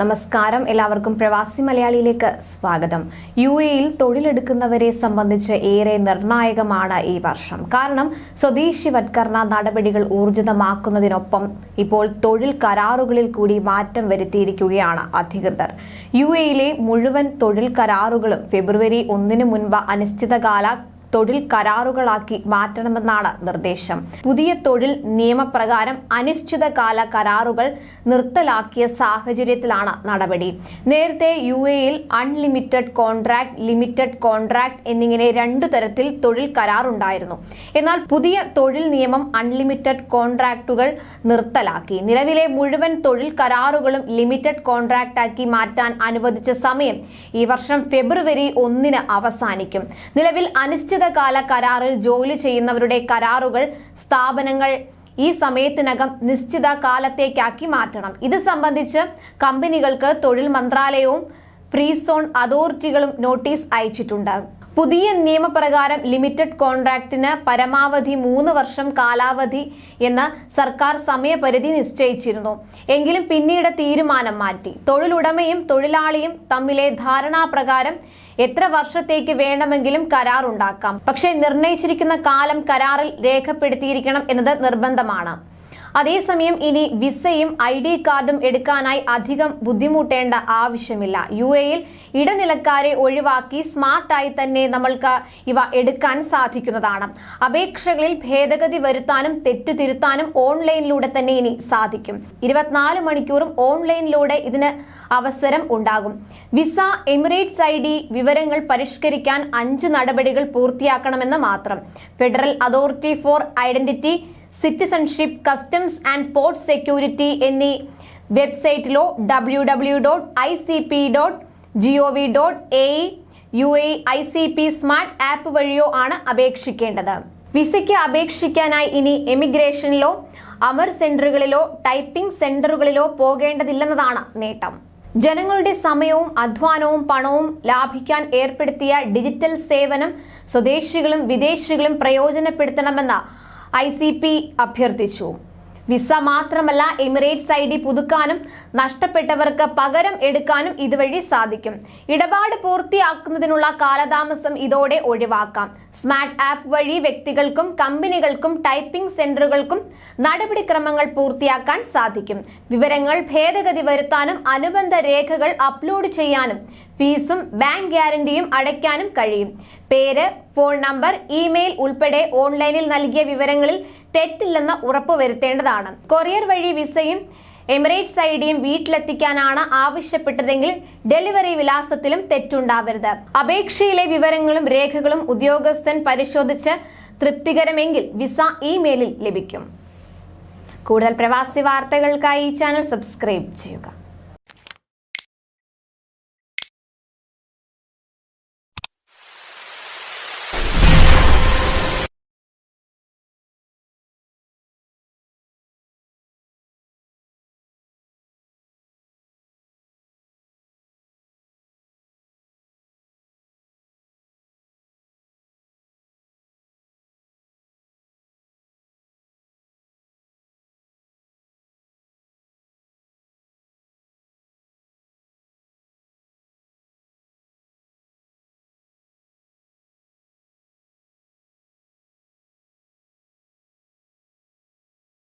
നമസ്കാരം. എല്ലാവർക്കും പ്രവാസി മലയാളിയിലേക്ക് സ്വാഗതം. യു എയിൽ തൊഴിലെടുക്കുന്നവരെ സംബന്ധിച്ച് ഏറെ നിർണായകമാണ് ഈ വർഷം. കാരണം സ്വദേശിവത്കരണ നടപടികൾ ഊർജിതമാക്കുന്നതിനൊപ്പം ഇപ്പോൾ തൊഴിൽ കരാറുകളിൽ കൂടി മാറ്റം വരുത്തിയിരിക്കുകയാണ് അധികൃതർ. യു എയിലെ മുഴുവൻ തൊഴിൽ കരാറുകളും ഫെബ്രുവരി ഒന്നിന് മുൻപ് അനിശ്ചിതകാല തൊഴിൽ കരാറുകളാക്കി മാറ്റണമെന്നാണ് നിർദ്ദേശം. പുതിയ തൊഴിൽ നിയമപ്രകാരം അനിശ്ചിതകാല കരാറുകൾ നിർത്തലാക്കിയ സാഹചര്യത്തിലാണ് നടപടി. നേരത്തെ യു എയിൽ അൺലിമിറ്റഡ് കോൺട്രാക്ട് ലിമിറ്റഡ് കോൺട്രാക്ട് എന്നിങ്ങനെ രണ്ടു തരത്തിൽ തൊഴിൽ കരാറുണ്ടായിരുന്നു. എന്നാൽ പുതിയ തൊഴിൽ നിയമം അൺലിമിറ്റഡ് കോൺട്രാക്റ്റുകൾ നിർത്തലാക്കി. നിലവിലെ മുഴുവൻ തൊഴിൽ കരാറുകളും ലിമിറ്റഡ് കോൺട്രാക്ട് ആക്കി മാറ്റാൻ അനുവദിച്ച സമയം ഈ വർഷം ഫെബ്രുവരി ഒന്നിന് അവസാനിക്കും. നിലവിൽ അനിശ്ചിതകാല കരാറിൽ ജോലി ചെയ്യുന്നവരുടെ കരാറുകൾ സ്ഥാപനങ്ങൾ ഈ സമയത്തിനകം നിശ്ചിത കാലത്തേക്കാക്കി മാറ്റണം. ഇത് സംബന്ധിച്ച് കമ്പനികൾക്ക് തൊഴിൽ മന്ത്രാലയവും ഫ്രീ സോൺ അതോറിറ്റികളും നോട്ടീസ് അയച്ചിട്ടുണ്ട്. പുതിയ നിയമപ്രകാരം ലിമിറ്റഡ് കോൺട്രാക്ടിന് പരമാവധി മൂന്ന് വർഷം കാലാവധി എന്ന് സർക്കാർ സമയപരിധി നിശ്ചയിച്ചിരുന്നു. എങ്കിലും പിന്നീട് തീരുമാനം മാറ്റി. തൊഴിലുടമയും തൊഴിലാളിയും തമ്മിലെ ധാരണാപ്രകാരം എത്ര വർഷത്തേക്ക് വേണമെങ്കിലും കരാർ ഉണ്ടാക്കാം. പക്ഷേ നിർണയിച്ചിരിക്കുന്ന കാലം കരാറിൽ രേഖപ്പെടുത്തിയിരിക്കണം എന്നത് നിർബന്ധമാണ്. അതേസമയം ഇനി വിസയും ഐ ഡി കാർഡും എടുക്കാനായി അധികം ബുദ്ധിമുട്ടേണ്ട ആവശ്യമില്ല. യു എയിൽ ഇടനിലക്കാരെ ഒഴിവാക്കി സ്മാർട്ടായി തന്നെ നമ്മൾക്ക് ഇവ എടുക്കാൻ സാധിക്കുന്നതാണ്. അപേക്ഷകളിൽ ഭേദഗതി വരുത്താനും തെറ്റുതിരുത്താനും ഓൺലൈനിലൂടെ തന്നെ ഇനി സാധിക്കും. ഇരുപത്തിനാല് മണിക്കൂറും ഓൺലൈനിലൂടെ ഇതിന് അവസരം ഉണ്ടാകും. വിസ എമിറേറ്റ്സ് ഐ ഡി വിവരങ്ങൾ പരിഷ്കരിക്കാൻ അഞ്ച് നടപടികൾ പൂർത്തിയാക്കണമെന്ന് മാത്രം. Federal Authority for Identity Citizenship Customs and Port Security എന്നീ വെബ്സൈറ്റിലോ W W dot I C P dot G O V dot A U A I C P smart app വഴിയോ ആണ് അപേക്ഷിക്കേണ്ടത്. വിസയ്ക്ക് അപേക്ഷിക്കാനായി ഇനി എമിഗ്രേഷനിലോ അമർ സെന്ററുകളിലോ ടൈപ്പിംഗ് സെന്ററുകളിലോ പോകേണ്ടതില്ലെന്നതാണ് നേട്ടം. ജനങ്ങളുടെ സമയവും അധ്വാനവും പണവും ലാഭിക്കാൻ ഏർപ്പെടുത്തിയ ഡിജിറ്റൽ സേവനം സ്വദേശികളും വിദേശികളും പ്രയോജനപ്പെടുത്തണമെന്ന് ഐ സി പി അഭ്യർത്ഥിച്ചു. വിസ മാത്രമല്ല എമിറേറ്റ്സ് ഐ ഡി പുതുക്കാനും നഷ്ടപ്പെട്ടവർക്ക് പകരം എടുക്കാനും ഇതുവഴി സാധിക്കും. ഇടപാട് പൂർത്തിയാക്കുന്നതിനുള്ള കാലതാമസം ഇതോടെ ഒഴിവാക്കാം. സ്മാർട്ട് ആപ്പ് വഴി വ്യക്തികൾക്കും കമ്പനികൾക്കും ടൈപ്പിംഗ് സെന്ററുകൾക്കും നടപടിക്രമങ്ങൾ പൂർത്തിയാക്കാൻ സാധിക്കും. വിവരങ്ങൾ ഭേദഗതി വരുത്താനും അനുബന്ധ രേഖകൾ അപ്ലോഡ് ചെയ്യാനും ഫീസും ബാങ്ക് ഗ്യാരണ്ടിയും അടയ്ക്കാനും കഴിയും. പേര് ഫോൺ നമ്പർ ഇമെയിൽ ഉൾപ്പെടെ ഓൺലൈനിൽ നൽകിയ വിവരങ്ങളിൽ തെറ്റില്ലെന്ന് ഉറപ്പുവരുത്തേണ്ടതാണ് കൊറിയർ വഴി വിസയും എമിറേറ്റ്സ് ഐഡിയും വീട്ടിലെത്തിക്കാനാണ് ആവശ്യപ്പെട്ടതെങ്കിൽ ഡെലിവറി വിലാസത്തിലും തെറ്റുണ്ടാവരുത്. അപേക്ഷയിലെ വിവരങ്ങളും രേഖകളും ഉദ്യോഗസ്ഥൻ പരിശോധിച്ച് തൃപ്തികരമെങ്കിൽ വിസ ഇമെയിലിൽ ലഭിക്കും. കൂടുതൽ പ്രവാസി വാർത്തകൾക്കായി ഈ ചാനൽ സബ്സ്ക്രൈബ് ചെയ്യുക.